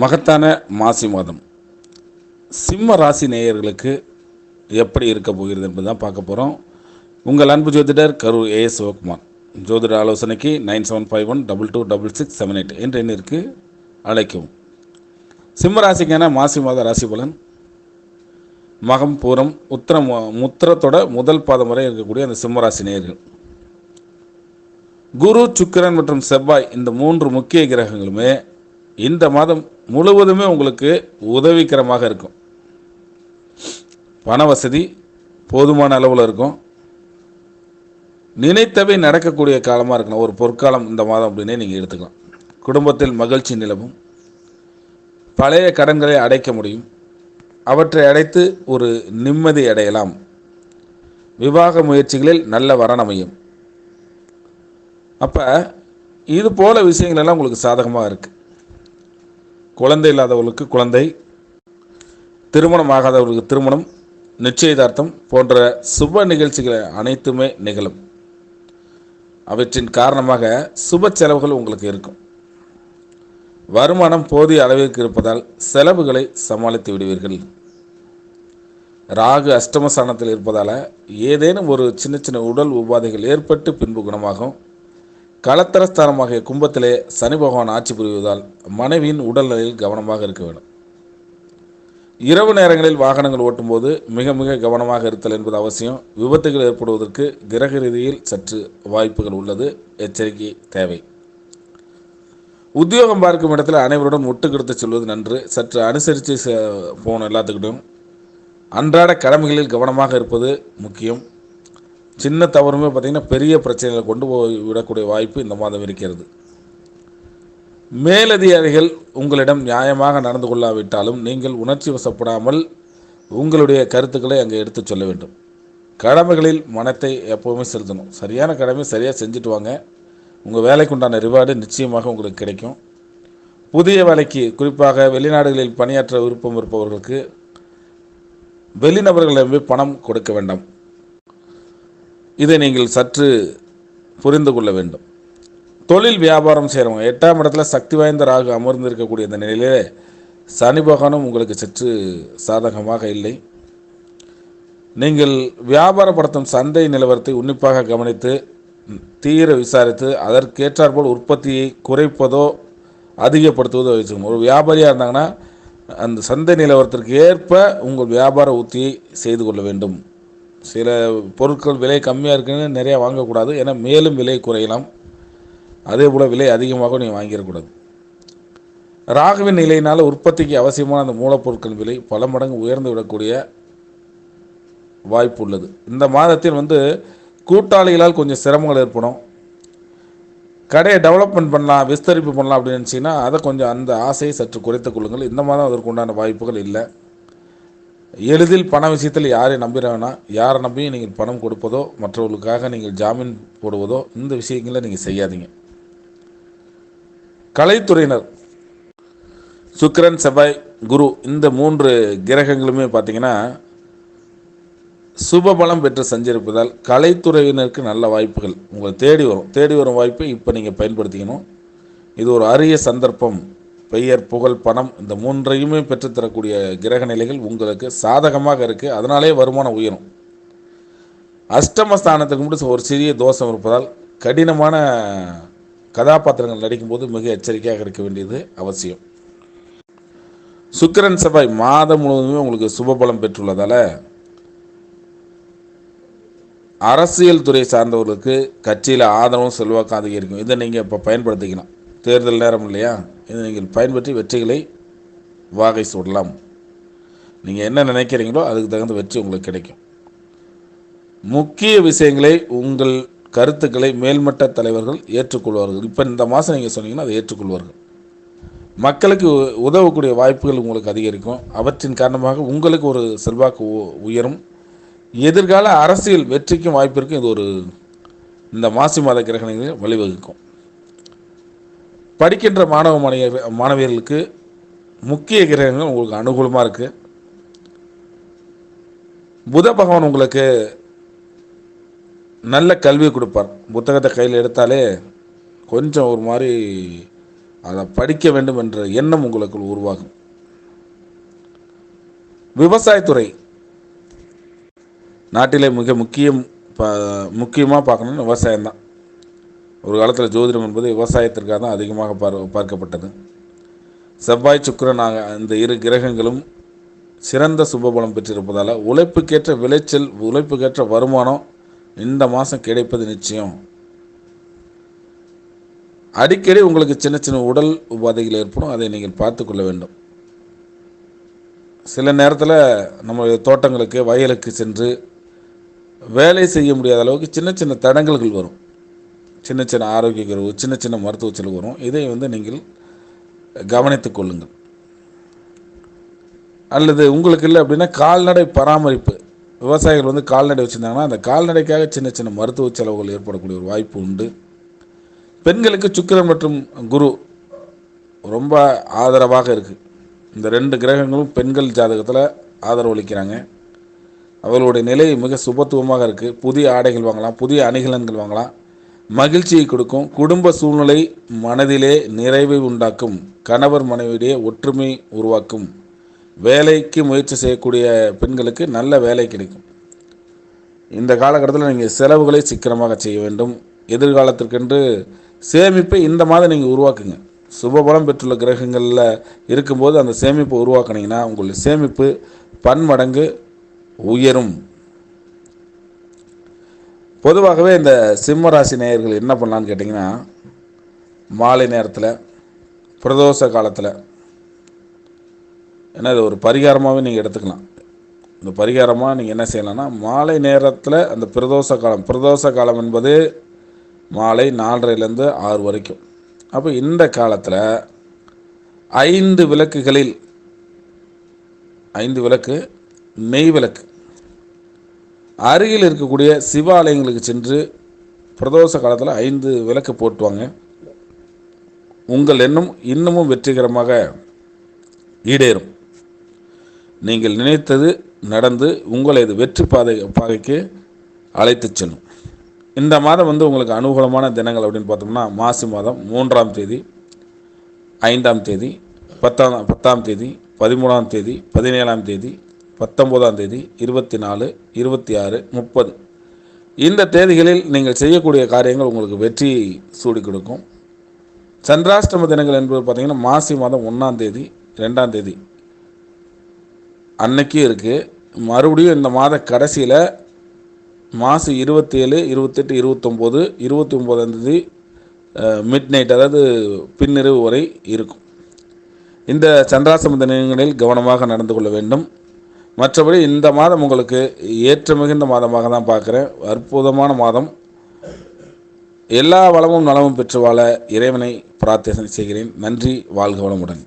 மகத்தான மாசி மாதம் சிம்ம ராசி நேயர்களுக்கு எப்படி இருக்க போகிறது என்பது தான் பார்க்க போகிறோம் உங்கள் அன்பு ஜோதிடர் கரூர் ஏ சிவகுமார். ஜோதிட ஆலோசனைக்கு nine seven five one double two double six seven eight என்ற எண்ணிற்கு அழைக்கவும். சிம்ம ராசிக்கான மாசி மாத ராசி பலன்? மகம் பூரம் உத்திரம் முத்திரத்தோட முதல் பாதம் வரை இருக்கக்கூடிய அந்த சிம்ம ராசி நேயர்கள். குரு சுக்கிரன் மற்றும் செவ்வாய் இந்த மூன்று முக்கிய கிரகங்களுமே இந்த மாதம் முழுவதுமே உங்களுக்கு உதவிகரமாக இருக்கும். பண வசதி போதுமான அளவில் இருக்கும். நினைத்தவை நடக்கக்கூடிய காலமாக இருக்கணும் ஒரு பொற்காலம் இந்த மாதம் அப்படின்னே நீங்கள் எடுத்துக்கலாம். குடும்பத்தில் மகிழ்ச்சி நிலவும். பழைய கடன்களை அடைக்க முடியும். அவற்றை அடைத்து ஒரு நிம்மதி அடையலாம். விவாக முயற்சிகளில் நல்ல வரன் அமையும். அப்போ இது போல விஷயங்கள் எல்லாம் உங்களுக்கு சாதகமாக இருக்குது குழந்தை இல்லாதவர்களுக்கு குழந்தை திருமணம் ஆகாதவர்களுக்கு திருமணம் நிச்சயதார்த்தம் போன்ற சுப நிகழ்ச்சிகள் அனைத்துமே நிகழும். அவற்றின் காரணமாக சுப செலவுகள் உங்களுக்கு இருக்கும். வருமானம் போதிய அளவிற்கு இருப்பதால் செலவுகளை சமாளித்து விடுவீர்கள். ராகு அஷ்டமஸ்தானத்தில் இருப்பதால் ஏதேனும் ஒரு சின்ன சின்ன உடல் உபாதைகள் ஏற்பட்டு பின்பு குணமாகும். களத்தரஸ்தானமாகிய கும்பத்திலே சனி பகவான் ஆட்சி புரிவதால் மனைவியின் உடல்நிலையில் கவனமாக இருக்க வேண்டும். இரவு நேரங்களில் வாகனங்கள் ஓட்டும்போது மிக மிக கவனமாக இருத்தல் என்பது அவசியம். விபத்துகள் ஏற்படுவதற்கு கிரக ரீதியில் சற்று வாய்ப்புகள் உள்ளது. எச்சரிக்கை தேவை. உத்தியோகம் பார்க்கும் இடத்துல அனைவருடன் ஒட்டுக்கெடுத்து கொடுத்து செல்வது நன்று. சற்று அனுசரித்து போகணும் எல்லாத்துக்கிட்டும் அன்றாட கடமைகளில் கவனமாக இருப்பது முக்கியம். சின்ன தவறுமே பார்த்திங்கன்னா பெரிய பிரச்சனைகளை கொண்டு போய் விடக்கூடிய வாய்ப்பு இந்த மாதம் இருக்கிறது. மேலதிகாரிகள் உங்களிடம் நியாயமாக நடந்து கொள்ளாவிட்டாலும் நீங்கள் உணர்ச்சி வசப்படாமல் உங்களுடைய கருத்துக்களை அங்கே எடுத்து சொல்ல வேண்டும். கடமைகளில் மனத்தை எப்போவுமே செலுத்தணும். சரியான கடமை சரியாக செஞ்சுட்டு வாங்க. உங்கள் வேலைக்குண்டான ரிவார்டு நிச்சயமாக உங்களுக்கு கிடைக்கும். புதிய வேலைக்கு குறிப்பாக வெளிநாடுகளில் பணியாற்ற விருப்பம் இருப்பவர்களுக்கு வெளிநபர்களிடமே பணம் கொடுக்க வேண்டாம். இதை நீங்கள் சற்று புரிந்து கொள்ள வேண்டும். தொழில் வியாபாரம் செய்கிறவங்க எட்டாம் இடத்துல சக்தி வாய்ந்த ராகு அமர்ந்து இருக்கக்கூடிய இந்த நிலையிலே சனி பகவானும் உங்களுக்கு சற்று சாதகமாக இல்லை. நீங்கள் வியாபாரப்படுத்தும் சந்தை நிலவரத்தை உன்னிப்பாக கவனித்து தீர விசாரித்து அதற்கேற்றாற்போல் உற்பத்தியை குறைப்பதோ அதிகப்படுத்துவதோ வச்சுக்கணும். ஒரு வியாபாரியாக இருந்தாங்கன்னா அந்த சந்தை நிலவரத்திற்கு ஏற்ப உங்கள் வியாபார உத்தியை செய்து கொள்ள வேண்டும். சில பொருட்கள் விலை கம்மியாக இருக்குன்னு நிறையா வாங்கக்கூடாது. ஏன்னா மேலும் விலை குறையலாம். அதே போல் விலை அதிகமாக நீங்கள் வாங்கிடக்கூடாது. ராகுவின் நிலையினால் உற்பத்திக்கு அவசியமான அந்த மூலப்பொருட்கள் விலை பல மடங்கு உயர்ந்து விடக்கூடிய வாய்ப்பு உள்ளது. இந்த மாதத்தில் வந்து கூட்டாளிகளால் கொஞ்சம் சிரமங்கள் ஏற்படும். கடையை டெவலப்மெண்ட் பண்ணலாம் விஸ்தரிப்பு பண்ணலாம் அப்படின்னு நினச்சிங்கன்னா அதை கொஞ்சம் அந்த ஆசையை சற்று குறைத்துக் கொள்ளுங்கள். இந்த மாதம் அதற்கு உண்டான வாய்ப்புகள் இல்லை. எளிதில் பண விஷயத்தில் யாரை நம்பிட யாரை நம்பியும் நீங்கள் பணம் கொடுப்பதோ மற்றவர்களுக்காக நீங்கள் ஜாமீன் போடுவதோ இந்த விஷயங்களை நீங்கள் செய்யாதீங்க. கலைத்துறையினர். சுக்கிரன் செவ்வாய் குரு இந்த மூன்று கிரகங்களுமே பார்த்தீங்கன்னா சுபபலம் பெற்று சஞ்சரிப்பதால் கலைத்துறையினருக்கு நல்ல வாய்ப்புகள் உங்களை தேடி வரும். தேடி வரும் வாய்ப்பை இப்போ நீங்கள் பயன்படுத்திக்கணும். இது ஒரு அரிய சந்தர்ப்பம். பெயர் புகழ் பணம் இந்த மூன்றையுமே பெற்றுத்தரக்கூடிய கிரக நிலைகள் உங்களுக்கு சாதகமாக இருக்குது அதனாலே வருமானம் உயரும். அஷ்டமஸ்தானத்துக்கு மட்டும் ஒரு சிறிய தோஷம் இருப்பதால் கடினமான கதாபாத்திரங்கள் நடிக்கும்போது மிக எச்சரிக்கையாக இருக்க வேண்டியது அவசியம். சுக்கிரன் செவ்வாய் மாதம் முழுவதுமே உங்களுக்கு சுபபலம் பெற்றுள்ளதால் அரசியல் துறை சார்ந்தவர்களுக்கு கட்சியில் ஆதரவும் செல்வாக்கும் அதிகரிக்கும். இதை நீங்கள் இப்போ பயன்படுத்திக்கலாம் தேர்தல் நேரம் இல்லையா? இதை நீங்கள் பயன்பற்றி வெற்றிகளை வாகை சூடலாம். நீங்கள் என்ன நினைக்கிறீங்களோ அதுக்கு தகுந்த வெற்றி உங்களுக்கு கிடைக்கும். முக்கிய விஷயங்களை உங்கள் கருத்துக்களை மேல்மட்ட தலைவர்கள் ஏற்றுக்கொள்வார்கள். இப்போ இந்த மாதம் நீங்கள் சொன்னீங்கன்னா அதை ஏற்றுக்கொள்வார்கள். மக்களுக்கு உதவக்கூடிய வாய்ப்புகள் உங்களுக்கு அதிகரிக்கும். அவற்றின் காரணமாக உங்களுக்கு ஒரு செல்வாக்கு உயரும். எதிர்கால அரசியல் வெற்றிக்கும் வாய்ப்பிற்கும் இது ஒரு இந்த மாசி மாத கிரகணங்களில் வழிவகுக்கும். படிக்கின்ற மாணவ மாணவிய மாணவியர்களுக்கு முக்கிய கிரகங்கள் உங்களுக்கு அனுகூலமாக இருக்குது புத பகவான் உங்களுக்கு நல்ல கல்வி கொடுப்பார். புத்தகத்தை கையில் எடுத்தாலே கொஞ்சம் ஒரு மாதிரி அதை படிக்க வேண்டும் என்ற எண்ணம் உங்களுக்குள் உருவாகும். விவசாயத்துறை நாட்டிலே மிக முக்கியம் ப முக்கியமாக பார்க்கணும்னு விவசாயம்தான். ஒரு காலத்தில் ஜோதிடம் என்பது விவசாயத்திற்காக தான் அதிகமாக பார் பார்க்கப்பட்டது. செவ்வாய் சுக்கிரன் இந்த இரு கிரகங்களும் சிறந்த சுபபலம் பெற்றிருப்பதால் உழைப்புக்கேற்ற விளைச்சல் உழைப்புக்கேற்ற வருமானம் இந்த மாதம் கிடைப்பது நிச்சயம். அடிக்கடி உங்களுக்கு சின்ன சின்ன உடல் உபாதைகள் ஏற்படும். அதை நீங்கள் பார்த்து கொள்ள வேண்டும். சில நேரத்தில் நம்முடைய தோட்டங்களுக்கு வயலுக்கு சென்று வேலை செய்ய முடியாத அளவுக்கு சின்ன சின்ன தடங்கல்கள் வரும். சின்ன சின்ன ஆரோக்கிய குறைவு சின்ன சின்ன மருத்துவ செலவு வரும். இதை வந்து நீங்கள் கவனித்துக் கொள்ளுங்கள். அல்லது உங்களுக்கு இல்லை அப்படின்னா கால்நடை பராமரிப்பு. விவசாயிகள் வந்து கால்நடை வச்சுருந்தாங்கன்னா அந்த கால்நடைக்காக சின்ன சின்ன மருத்துவ செலவுகள் ஏற்படக்கூடிய ஒரு வாய்ப்பு உண்டு. பெண்களுக்கு சுக்கிரன் மற்றும் குரு ரொம்ப ஆதரவாக இருக்குது இந்த ரெண்டு கிரகங்களும் பெண்கள் ஜாதகத்தில் ஆதரவளிக்கிறாங்க அவர்களுடைய நிலை மிக சுபத்துவமாக இருக்குது புதிய ஆடைகள் வாங்கலாம் புதிய அணிகலன்கள் வாங்கலாம். மகிழ்ச்சியை கொடுக்கும் குடும்ப சூழ்நிலை மனதிலே நிறைவை உண்டாக்கும் கணவர் மனைவியிடையே ஒற்றுமை உருவாக்கும். வேலைக்கு முயற்சி செய்யக்கூடிய பெண்களுக்கு நல்ல வேலை கிடைக்கும். இந்த காலகட்டத்தில் நீங்கள் செலவுகளை சிக்கனமாக செய்ய வேண்டும். எதிர்காலத்திற்கென்று சேமிப்பை இந்த மாதம் நீங்கள் உருவாக்குங்க. சுபபலம் பெற்றுள்ள கிரகங்களில் இருக்கும்போது அந்த சேமிப்பை உருவாக்குனீங்கன்னா உங்களுடைய சேமிப்பு பன்மடங்கு உயரும். பொதுவாகவே இந்த சிம்ம ராசி நேயர்கள் என்ன பண்ணலான்னு கேட்டிங்கன்னா மாலை நேரத்தில் பிரதோஷ காலத்தில் ஏன்னா இது ஒரு பரிகாரமாகவே நீங்கள் எடுத்துக்கலாம். இந்த பரிகாரமாக நீங்கள் என்ன செய்யலாம்னா மாலை நேரத்தில் அந்த பிரதோஷ காலம் பிரதோஷ காலம் என்பது மாலை நாலரைலேருந்து ஆறு வரைக்கும். அப்போ இந்த காலத்தில் ஐந்து விளக்குகளில் ஐந்து விளக்கு நெய் விளக்கு அருகில் இருக்கக்கூடிய சிவாலயங்களுக்கு சென்று பிரதோஷ காலத்தில் ஐந்து விளக்கு போட்டுவாங்க. உங்கள் எண்ணம் இன்னமும் வெற்றிகரமாக ஈடேறும். நீங்கள் நினைத்தது நடந்து உங்களது வெற்றி பாதை பாதைக்கு அழைத்து செல்லும். இந்த மாதம் வந்து உங்களுக்கு அனுகூலமான தினங்கள் அப்படின்னு பார்த்தோம்னா மாசி மாதம் மூன்றாம் தேதி ஐந்தாம் தேதி பத்தாம் பத்தாம் தேதி பதிமூணாம் தேதி பதினேழாம் தேதி பத்தொம்போதாம் தேதி இருபத்தி நாலு இருபத்தி ஆறு முப்பது. இந்த தேதிகளில் நீங்கள் செய்யக்கூடிய காரியங்கள் உங்களுக்கு வெற்றி சூடி கொடுக்கும். சந்திராஷ்டம தினங்கள் என்பது பார்த்திங்கன்னா மாசி மாதம் ஒன்றாம் தேதி ரெண்டாம் தேதி. அன்னைக்கு இருக்குது மறுபடியும் இந்த மாத கடைசியில் மாசு இருபத்தி ஏழு இருபத்தெட்டு இருபத்தொம்போது இருபத்தி ஒம்போதாம் தேதி மிட் நைட் அதாவது பின்னிரவு வரை இருக்கும். இந்த சந்திராசம தினங்களில் கவனமாக நடந்து கொள்ள வேண்டும். மற்றபடி இந்த மாதம் உங்களுக்கு ஏற்ற மிகுந்த மாதமாக தான் பார்க்குறேன். அற்புதமான மாதம். எல்லா வளமும் நலமும் பெற்று வாழ இறைவனை பிரார்த்தனை செய்கிறேன். நன்றி. வாழ்க வளமுடன்.